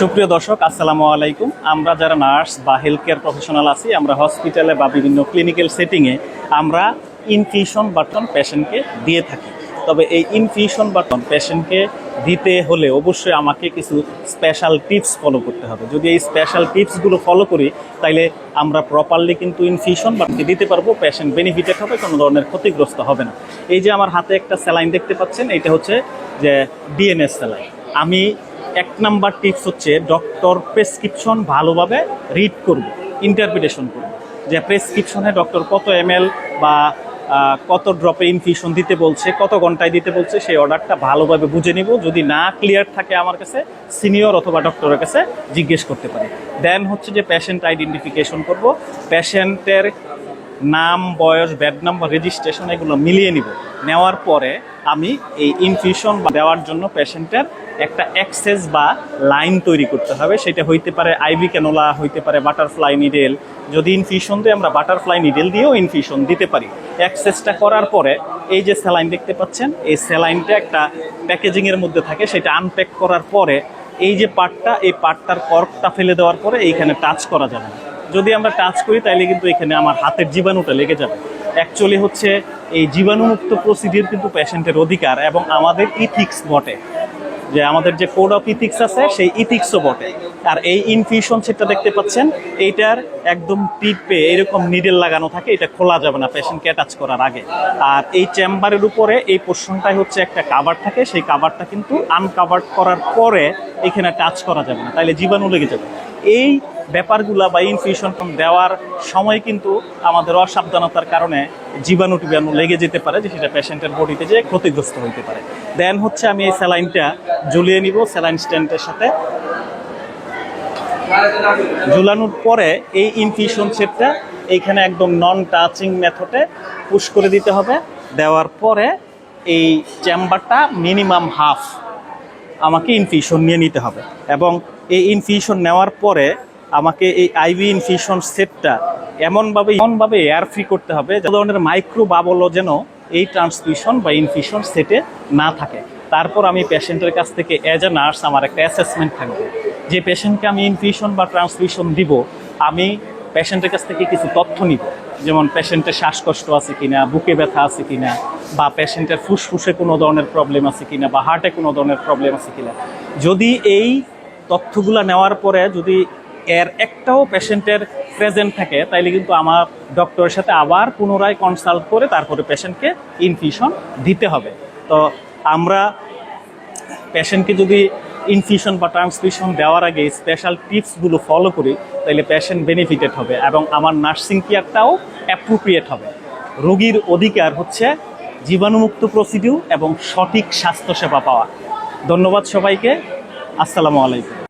সুপ্রিয় দর্শক, আসসালামু আলাইকুম। আমরা যারা নার্স বা হেলথ কেয়ার প্রফেশনাল আছি, আমরা হসপিটালে বা বিভিন্ন ক্লিনিক্যাল সেটিংয়ে আমরা ইনফিউশন বাটন পেশেন্টকে দিয়ে থাকি। তবে এই ইনফিউশন বাটন পেশেন্টকে দিতে হলে অবশ্যই আমাকে কিছু স্পেশাল টিপস ফলো করতে হবে। যদি এই স্পেশাল টিপসগুলো ফলো করি, তাইলে আমরা প্রপারলি কিন্তু ইনফিউশন বাটনকে দিতে পারব পেশেন্ট বেনিফিটেড হবে, কোনো ধরনের ক্ষতিগ্রস্ত হবে না। এই যে আমার হাতে একটা স্যালাইন দেখতে পাচ্ছেন এটা হচ্ছে যে ডিএনএস স্যালাইন আমি এক নাম্বার টিপস হচ্ছে ডক্টর প্রেসক্রিপশন ভালোভাবে রিড করব ইন্টারপ্রিটেশন করব। যে প্রেসক্রিপশনে ডক্টর কত এম বা কত ড্রপে ইনফিউশন দিতে বলছে, কত ঘন্টায় দিতে বলছে, সেই অর্ডারটা ভালোভাবে বুঝে নিব। যদি না ক্লিয়ার থাকে আমার কাছে সিনিয়র অথবা ডক্টরের কাছে জিজ্ঞেস করতে পারি। দেন হচ্ছে যে পেশেন্ট আইডেন্টিফিকেশন করব। পেশেন্টের নাম, বয়স ব্যাড নাম্বার রেজিস্ট্রেশন এগুলো মিলিয়ে নিব। নেওয়ার পরে আমি এই ইনফিউশন দেওয়ার জন্য পেশেন্টের একটা অ্যাক্সেস বা লাইন তৈরি করতে হবে। সেটা হইতে পারে আইভি ক্যানোলা হইতে পারে বাটারফ্লাই নিডেল যদি ইনফিউশন দিয়ে, আমরা বাটারফ্লাই নিডেল দিয়েও ইনফিউশন দিতে পারি। অ্যাক্সেসটা করার পরে এই যে স্যালাইন দেখতে পাচ্ছেন, এই স্যালাইনটা একটা প্যাকেজিংয়ের মধ্যে থাকে। সেটা আনপ্যাক করার পরে এই যে পার্টটা এই পার্টটার কর্কটা ফেলে দেওয়ার পরে এইখানে টাচ করা যাবে না। যদি আমরা টাচ করি তাহলে কিন্তু এখানে আমার হাতের জীবাণুটা লেগে যাবে। অ্যাকচুয়ালি হচ্ছে এই জীবাণুমুক্ত প্রসিডিউর কিন্তু পেশেন্টের অধিকার এবং আমাদের ইথিক্স বটে। যে আমাদের যে কোড অফ ইথিক্স আছে, সেই ইথিক্সও বটে। আর এই ইনফিউশন সেটটা দেখতে পাচ্ছেন, এইটার একদম টিপে এরকম নিডেল লাগানো থাকে, এটা খোলা যাবে না পেশেন্টকে অ্যাটাচ করার আগে। আর এই চেম্বারের উপরে এই পোর্শনটাই হচ্ছে একটা কাভার থাকে, সেই কাভারটা কিন্তু আনকাভার করার পরে এখানে টাচ করা যাবে না, তাইলে জীবাণু লেগে যাবে। এই ব্যাপারগুলা বা ইনফিউশন দেওয়ার সময় কিন্তু আমাদের অসাবধানতার কারণে জীবাণু টিবাণু লেগে যেতে পারে, যে সেটা পেশেন্টের বডিতে যে ক্ষতিগ্রস্ত হইতে পারে। দেন হচ্ছে আমি এই স্যালাইনটা ঝুলিয়ে নিব স্যালাইন স্ট্যান্ডের সাথে। ঝুলানোর পরে এই ইনফিউশন সেটটা এইখানে একদম নন টাচিং মেথডে পুশ করে দিতে হবে। দেওয়ার পরে এই চেম্বারটা মিনিমাম হাফ আমাকে ইনফিউশন নিয়ে নিতে হবে। এবং এই ইনফিউশন নেওয়ার পরে আমাকে এই আইভি ইনফিউশন সেটটা এমনভাবে এমনভাবে এয়ার ফ্রি করতে হবে যে ধরনের মাইক্রো বাবলও যেন এই ট্রান্সমিশন বা ইনফিউশন সেটে না থাকে। তারপর আমি পেশেন্টের কাছ থেকে অ্যাজ এ নার্স আমার একটা অ্যাসেসমেন্ট থাকবে। যে পেশেন্টকে আমি ইনফিউশন বা ট্রান্সমিশন দিব, আমি পেশেন্টের কাছ থেকে কিছু তথ্য নিব। যেমন পেশেন্টের শ্বাসকষ্ট আছে কিনা, বুকে ব্যথা আছে কিনা, বা পেশেন্টের ফুসফুসে কোনো ধরনের প্রবলেম আছে কিনা, বা হার্টে কোনো ধরনের প্রবলেম আছে কিনা। যদি এই তথ্যগুলো নেওয়ার পরে যদি এর একটাও পেশেন্টের প্রেজেন্ট থাকে, তাইলে কিন্তু আমার ডক্টরের সাথে আবার পুনরায় কনসাল্ট করে তারপরে পেশেন্টকে ইনফিউশন দিতে হবে। তো আমরা পেশেন্টকে যদি ইনফিউশন বা ট্রান্সফিউশন দেওয়ার আগে স্পেশাল টিপসগুলো ফলো করি তাহলে পেশেন্ট বেনিফিটেড হবে এবং আমার নার্সিং কেয়ারটাও অ্যাপ্রোপ্রিয়েট হবে। রোগীর অধিকার হচ্ছে জীবাণুমুক্ত প্রসিডিউ এবং সঠিক স্বাস্থ্যসেবা পাওয়া। ধন্যবাদ সবাইকে। আসসালামু আলাইকুম।